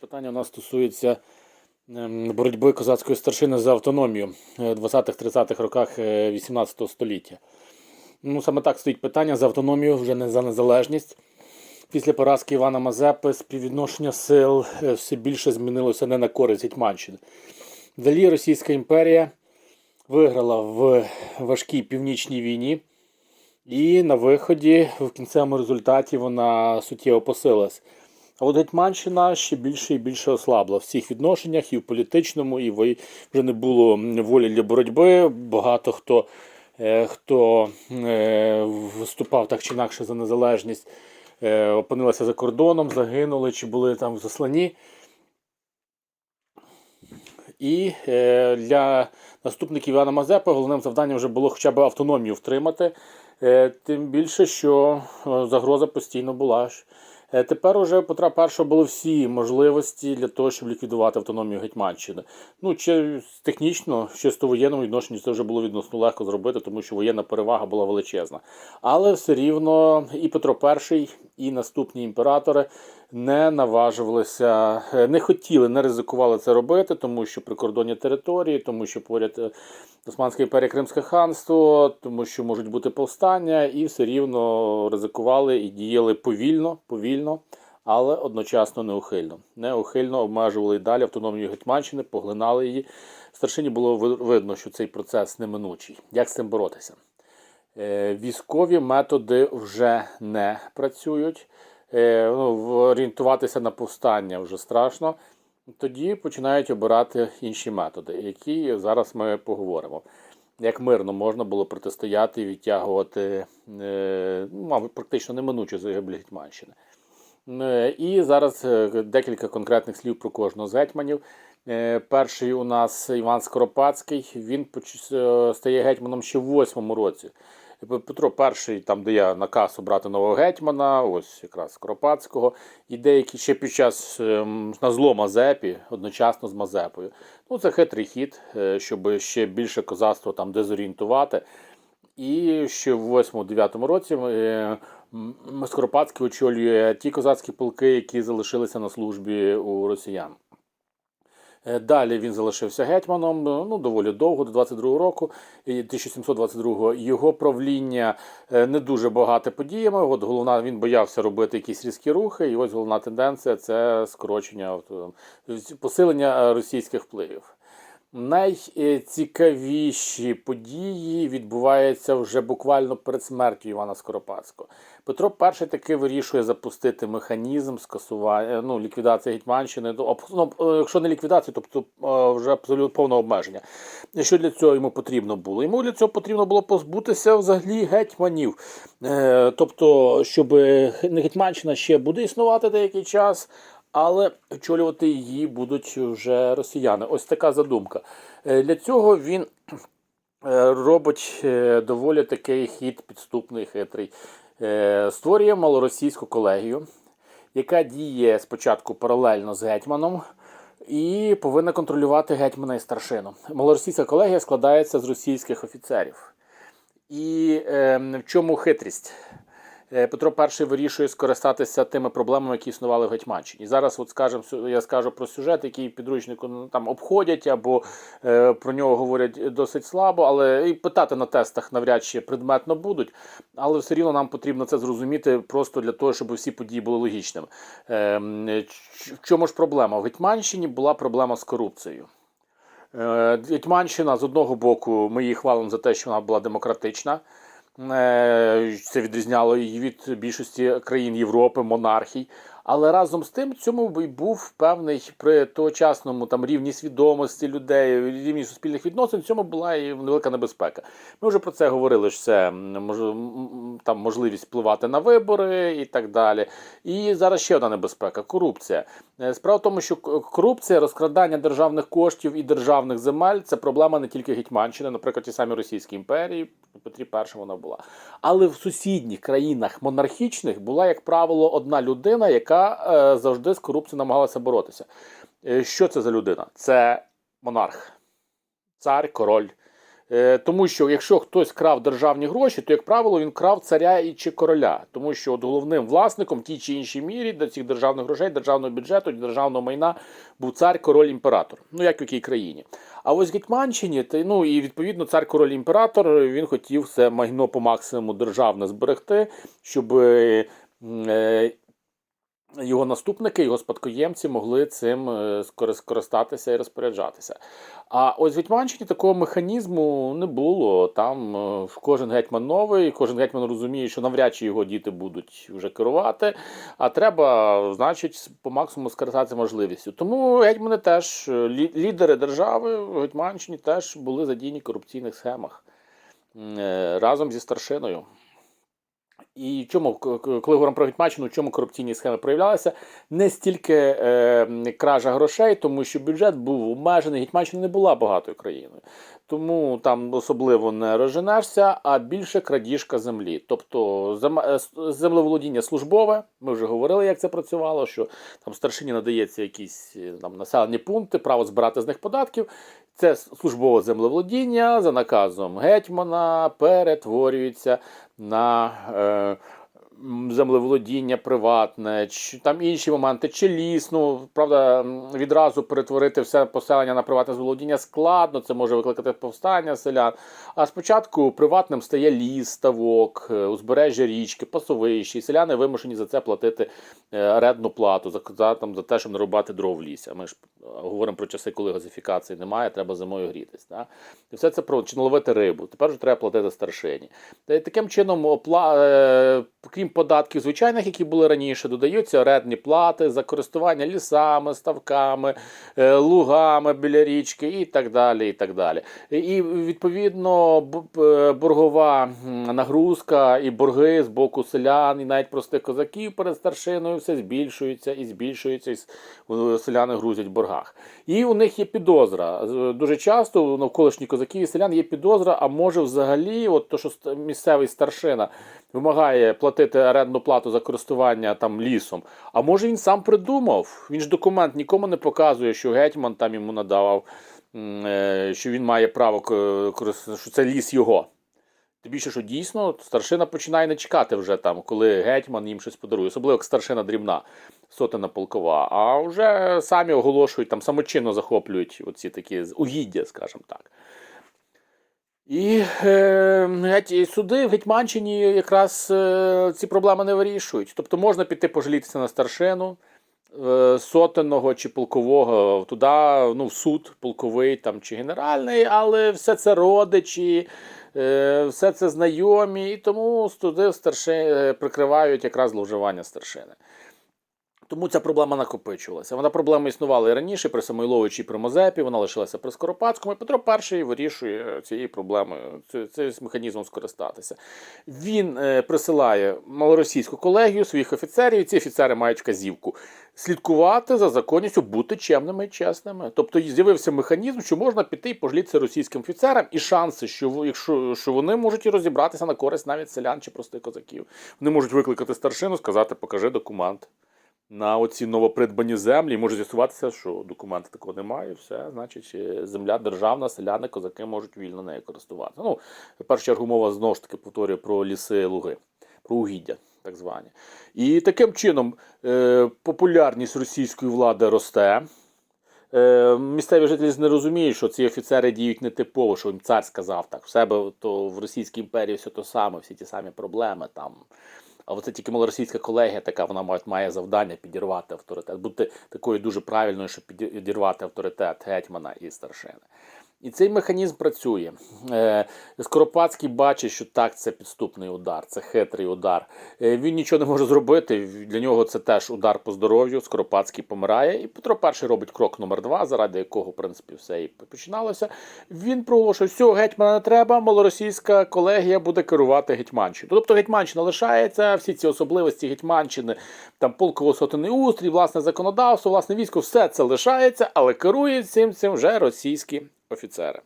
Питання у нас стосується ем, боротьби козацької старшини за автономію е, в 20-30-х роках е, 18 століття. Ну, саме так стоїть питання за автономію, вже не за незалежність. Після поразки Івана Мазепи співвідношення сил е, все більше змінилося не на користь Гетьманщини. Далі Російська імперія виграла в важкій північній війні, і на виході, в кінцевому результаті, вона суттєво посилилась. А от Гетьманщина ще більше і більше ослабла в всіх відношеннях, і в політичному, і вже не було волі для боротьби. Багато хто, е, хто е, виступав так чи інакше за незалежність, е, опинилися за кордоном, загинули чи були там в засланні. І для наступників Івана Мазепи головним завданням вже було хоча б автономію втримати, тим більше, що загроза постійно була. ж. Е, Тепер уже Петра І були всі можливості для того, щоб ліквідувати автономію Гетьманщини. Ну, чи технічно, чисто воєнному відношенні це вже було відносно легко зробити, тому що воєнна перевага була величезна. Але все рівно і Петро І, і наступні імператори не наважувалися, е, не хотіли, не ризикували це робити, тому що прикордонні території, тому що поряд е, Османська імперія Кримське ханство, тому що можуть бути повстання, і все рівно ризикували і діяли повільно, повільно, але одночасно неухильно. Неухильно обмежували і далі автономію Гетьманщини, поглинали її. Старшині було видно, що цей процес неминучий. Як з цим боротися? Е, Військові методи вже не працюють. Е, Ну, орієнтуватися на повстання вже страшно. Тоді починають обирати інші методи, які зараз ми поговоримо. Як мирно можна було протистояти і відтягувати, е, ну, практично неминуче загибель Гетьманщини. І зараз декілька конкретних слів про кожного з гетьманів. Перший у нас Іван Скоропадський. Він стає гетьманом ще в восьмому році. Петро І, там, я наказ обрати нового гетьмана, ось якраз Скоропадського, і деякі ще під час ем, на зло Мазепі, одночасно з Мазепою. Ну, це хитрий хід, е, щоб ще більше козацтва там дезорієнтувати. І ще в 8-9 році е, Скоропадський очолює ті козацькі полки, які залишилися на службі у росіян. Е, Далі він залишився гетьманом ну, доволі довго, до 22 року, і 1722 Його правління е, не дуже багате подіями. От головна, він боявся робити якісь різкі рухи, і ось головна тенденція це скорочення, е, посилення е, російських впливів. Найцікавіші події відбуваються вже буквально перед смертю Івана Скоропадського. Петро І таки вирішує запустити механізм скасування, ну, ліквідації Гетьманщини. Ну, ну, е, якщо не ліквідацію, тобто е, вже абсолютно повне обмеження. Що для цього йому потрібно було? Йому для цього потрібно було позбутися взагалі гетьманів. Е, Тобто, щоб Гетьманщина ще буде існувати деякий час, але очолювати її будуть вже росіяни. Ось така задумка. Для цього він робить доволі такий хід підступний, хитрий. Е, Створює малоросійську колегію, яка діє спочатку паралельно з гетьманом. І повинна контролювати гетьмана і старшину. Малоросійська колегія складається з російських офіцерів. І е, в чому хитрість? Е, Петро І вирішує скористатися тими проблемами, які існували в Гетьманщині. І Зараз, от скажем, я скажу про сюжет, який підручнику ну, там обходять або е, про нього говорять досить слабо, але і питати на тестах навряд чи предметно будуть. Але все рівно нам потрібно це зрозуміти просто для того, щоб всі події були логічними. Е, в чому ж проблема? В Гетьманщині була проблема з корупцією. Е, Гетьманщина з одного боку, ми її хвалимо за те, що вона була демократична. Е, Це відрізняло її від більшості країн Європи, монархій. Але разом з тим цьому був певний при тогочасному там рівні свідомості людей, рівні суспільних відносин. Цьому була і велика небезпека. Ми вже про це говорили. що це там можливість впливати на вибори і так далі. І зараз ще одна небезпека корупція. Е, Справа в тому, що корупція, розкрадання державних коштів і державних земель це проблема не тільки Гетьманщини, наприклад, ті самі Російській імперії, Петрі І вона була. Але в сусідніх країнах монархічних була, як правило, одна людина, яка е, завжди з корупцією намагалася боротися. Е, Що це за людина? Це монарх, цар, король. Е, Тому що якщо хтось крав державні гроші, то, як правило, він крав царя і чи короля. Тому що от головним власником в тій чи іншій мірі до цих державних грошей, державного бюджету, державного майна був цар, король, імператор. Ну як в якій країні. А ось в Гетьманщині, ну і відповідно цар, король, імператор, він хотів це майно по максимуму державне зберегти, щоб. Його наступники, його спадкоємці могли цим е, скористатися і розпоряджатися. А ось в Гетьманщині такого механізму не було. Там е, кожен гетьман новий, кожен гетьман розуміє, що навряд чи його діти будуть вже керувати, а треба, значить, по максимуму скористатися можливістю. Тому гетьмани теж, е, лідери держави в Гетьманщині теж були задіяні в корупційних схемах разом зі старшиною. І чому, коли говоримо про Гетьманщину, в чому корупційні схеми проявлялися? Не стільки е, кража грошей, тому що бюджет був обмежений, Гетьманщина не була багатою країною. Тому там особливо не розженешся, а більше крадіжка землі. Тобто е, землеволодіння службове, ми вже говорили, як це працювало, що там старшині надається якісь е, там, населені пункти, право збирати з них податків. Це службове землеволодіння за наказом гетьмана перетворюється на е, землеволодіння приватне, чи там інші моменти, чи ліс. Ну, правда, відразу перетворити все поселення на приватне землеволодіння складно, це може викликати повстання селян. А спочатку приватним стає ліс, ставок, е, узбережжя річки, пасовищі. І селяни вимушені за це платити е, орендну плату за, за, там, за те, щоб не рубати дров в лісі. Ми ж е, говоримо про часи, коли газифікації немає, треба зимою грітись. Да? І все це про чи ловити рибу. Тепер вже треба платити старшині. Та таким чином, опла... е, крім податків звичайних, які були раніше, додаються орендні плати за користування лісами, ставками, е, лугами біля річки і так далі. І так далі. І відповідно е, боргова нагрузка і борги з боку селян, і навіть простих козаків перед старшиною все збільшуються і збільшуються, і селяни грузять в боргах. І у них є підозра. Дуже часто у навколишніх козаків і селян є підозра, а може взагалі, от то, що місцевий старшина вимагає платити орендну плату за користування там лісом. А може він сам придумав? Він ж документ нікому не показує, що гетьман там йому надавав, е, що він має право що це ліс його. Тим більше, що дійсно старшина починає не чекати вже там, коли гетьман їм щось подарує, особливо як старшина дрібна, сотена полкова. А вже самі оголошують, там самочинно захоплюють оці такі угіддя, скажімо так. І е, суди в Гетьманщині якраз е, ці проблеми не вирішують. Тобто можна піти пожалітися на старшину е, сотенного чи полкового, туди ну, в суд полковий там, чи генеральний, але все це родичі, е, все це знайомі, і тому суди старши, е, прикривають якраз зловживання старшини. Тому ця проблема накопичувалася. Вона проблема існувала і раніше при Самойловичі і при Мазепі, вона лишилася при Скоропадському. І Петро І вирішує цією проблемою, цим механізмом скористатися. Він е, присилає малоросійську колегію своїх офіцерів, і ці офіцери мають вказівку слідкувати за законністю, бути чемними і чесними. Тобто з'явився механізм, що можна піти і пожлітися російським офіцерам, і шанси, що, якщо, що вони можуть і розібратися на користь навіть селян чи простих козаків. Вони можуть викликати старшину, сказати, покажи документ на оці новопридбані землі, може з'ясуватися, що документу такого немає, все, значить, е, земля державна, селяни, козаки можуть вільно нею користуватися. Ну, в першу чергу мова знову ж таки повторює про ліси луги, про угіддя, так звані. І таким чином е, популярність російської влади росте. Е, місцеві жителі не розуміють, що ці офіцери діють нетипово, що їм цар сказав так. В себе то в Російській імперії все то саме, всі ті самі проблеми там. А оце тільки малоросійська колегія така, вона має, завдання підірвати авторитет, бути такою дуже правильною, щоб підірвати авторитет гетьмана і старшини. І цей механізм працює. Е, Скоропадський бачить, що так, це підступний удар, це хитрий удар. Е, Він нічого не може зробити. Для нього це теж удар по здоров'ю. Скоропадський помирає. І Петро І робить крок номер два, заради якого, в принципі, все і починалося. Він проголошує, все, гетьмана не треба, малоросійська колегія буде керувати Гетьманщиною. Тобто Гетьманщина лишається, всі ці особливості Гетьманщини, там полково-сотенний устрій, власне законодавство, власне військо, все це лишається, але керують цим цим вже російські офіцери.